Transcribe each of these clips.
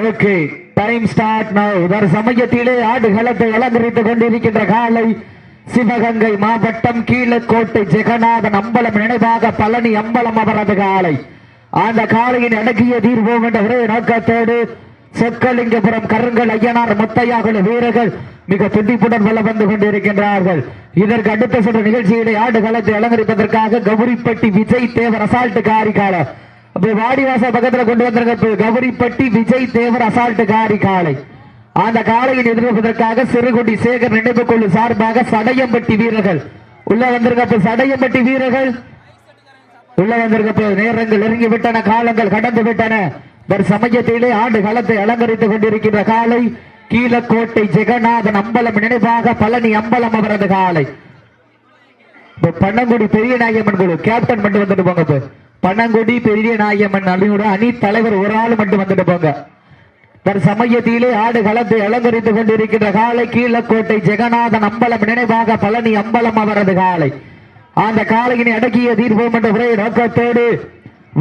Okay time start now ஒரு சமயத்திலே ஆடுகளத்தை அலங்கரித்துக் கொண்டிருக்கின்ற காலை சிவகங்கை மாவட்டம் கீழக்கோட்டை ஜெகநாதன் அம்பலம் நினைவாக பழனி அம்பலம் அவரது காலை. அந்த காலையின் அடக்கிய தீர்வோம் என்ற ஒரே நோக்கத்தோடு சொக்கலிங்கபுரம் கருங்கல் ஐயனார் முத்தையாகுல வீரர்கள் மிக துண்டிப்புடன் வல்ல வந்து கொண்டிருக்கின்றார்கள். இதற்கு அடுத்த சுற்று நிகழ்ச்சியிலே ஆடுகளத்தை அலங்கரிப்பதற்காக கௌரிப்பட்டி விஜய் தேவர் அசால்ட் காரிக்காலர் அப்ப வாடிவாசா பக்கத்துல கொண்டு வந்திருக்க கௌரிப்பட்டி விஜய் தேவர் அசால்ட் காரி காலை அந்த காலையின் எதிர்ப்பதற்காக சிறுகுடி சேகர் நினைவு குழு சார்பாக சடையம்பட்டி வீரர்கள். உள்ள வந்திருக்க சடையம்பட்டி வீரர்கள். உள்ள வந்திருக்க நேரங்கள் நெருங்கி விட்டன காலங்கள் கடந்து விட்டன சமயத்திலே ஆண்டு காலத்தை அலங்கரித்துக் கொண்டிருக்கின்ற காலை கீழக்கோட்டை ஜெகநாதன் அம்பலம் நினைவாக பழனி அம்பலம் அவரது காலை பன்னங்குடி பெரிய நாயம்மன் குழு கேப்டன் மட்டும் வந்துட்டு போங்க பன்னங்குடி பெரிய நாயம்மன் அணியோட அணி தலைவர் ஒரு ஆள் மட்டும் வந்துட்டு போங்க. தன் சமயத்திலே ஆடு களத்தை அலங்கரித்துக் கொண்டிருக்கின்ற காலை கீழக்கோட்டை ஜெகநாதன் அம்பலம் நினைவாக பழனி அம்பலம் அவரது காலை. அந்த காலையினை அடக்கிய தீர்ப்போம் என்ற ஒரே நோக்கத்தோடு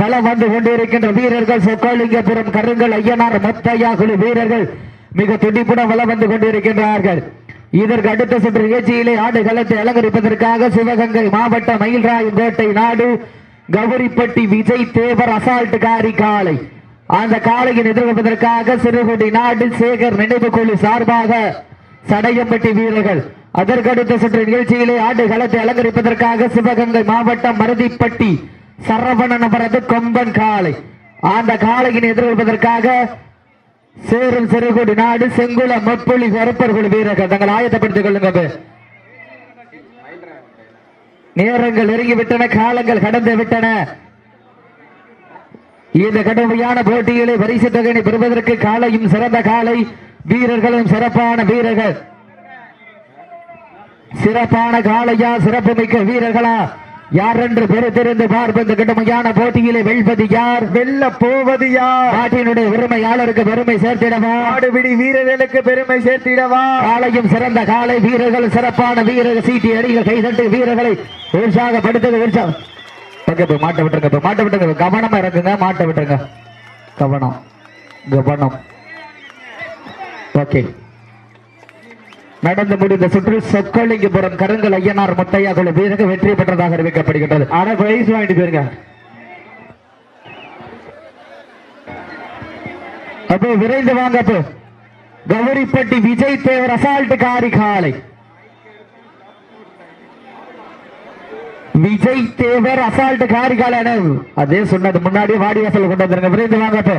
வலம் வந்து கொண்டிருக்கின்ற வீரர்கள் சொக்கலிங்கபுரம் கருங்கல் ஐயனார் மொத்தையா குழு வீரர்கள் மிக துடிப்புடன் வலம் வந்து கொண்டிருக்கின்றார்கள். இதற்கு அடுத்த சுற்று நிகழ்ச்சியிலே ஆடு களத்தை அலங்கரிப்பதற்காக சிவகங்கை மாவட்ட மயில்ராயன் கோட்டை நாடு கௌரிப்பட்டி விஜய் தேவர் அசால்ட் காரி காலை அந்த காலையின் எதிர்கொள்வதற்காக சிறுகுடி நாடு சேகர் நினைவு குழு சார்பாக சடையம்பட்டி வீரர்கள் அதற்கடுத்த சுற்று நிகழ்ச்சியிலே ஆண்டு களத்தை அலங்கரிப்பதற்காக சிவகங்கை மாவட்டம் மருதிப்பட்டி சரவணன் அவரது கொம்பன் காலை அந்த காலையினை எதிர்கொள்வதற்காக சேரும் சிறுகுடி நாடு செங்குள மப்புளி கருப்பர்கள் வீரர்கள். தங்கள் ஆயத்தப்படுத்திக் கொள்ளுங்க நேரங்கள் நெருங்கி விட்டன காலங்கள் கடந்து விட்டன. இந்த கடுமையான போட்டிகளை பரிசு தொகையை பெறுவதற்கு காலையும் சிறந்த காலை வீரர்களும் சிறப்பான வீரர்கள். சிறப்பான காலையா சிறப்பு மிக்க வீரர்களா? யார் என்று பெருத்திருந்து பார்ப்ப இந்த கடுமையான போட்டியிலே வெல்வது யார்? வெல்ல போவது யார்? நாட்டினுடைய உரிமையாளருக்கு பெருமை சேர்த்திடவா? ஆடுபிடி வீரர்களுக்கு பெருமை சேர்த்திடவா? காலையும் சிறந்த காலை வீரர்கள் சிறப்பான வீரர்கள் சீட்டி அடிகள் கைதட்டு வீரர்களை உற்சாகப்படுத்துங்க உற்சாகம். பக்கத்து மாட்ட விட்டுருங்க மாட்ட விட்டுருங்க கவனமா இருக்குங்க மாட்ட விட்டுருங்க. கவனம் கவனம். ஓகே. நடந்து முடிந்த சுற்று சொக்கலிங்கபுரம் கருங்கல் ஐயனார் முத்தையா குழு வீரர்கள் வெற்றி பெற்றதாக அறிவிக்கப்படுகின்றது ஆனா பிரைஸ் வாங்கிட்டு போயிருங்க. அப்போ விரைந்து வாங்க அப்போ. கௌரிப்பட்டி விஜய் தேவர் அசால்ட் காரி காலை. விஜய் தேவர் அசால்ட் காரி காலை அதே சொன்னது. முன்னாடியே வாடி வாசல் கொண்டு வந்துருங்க. விரைந்து வாங்க அப்போ.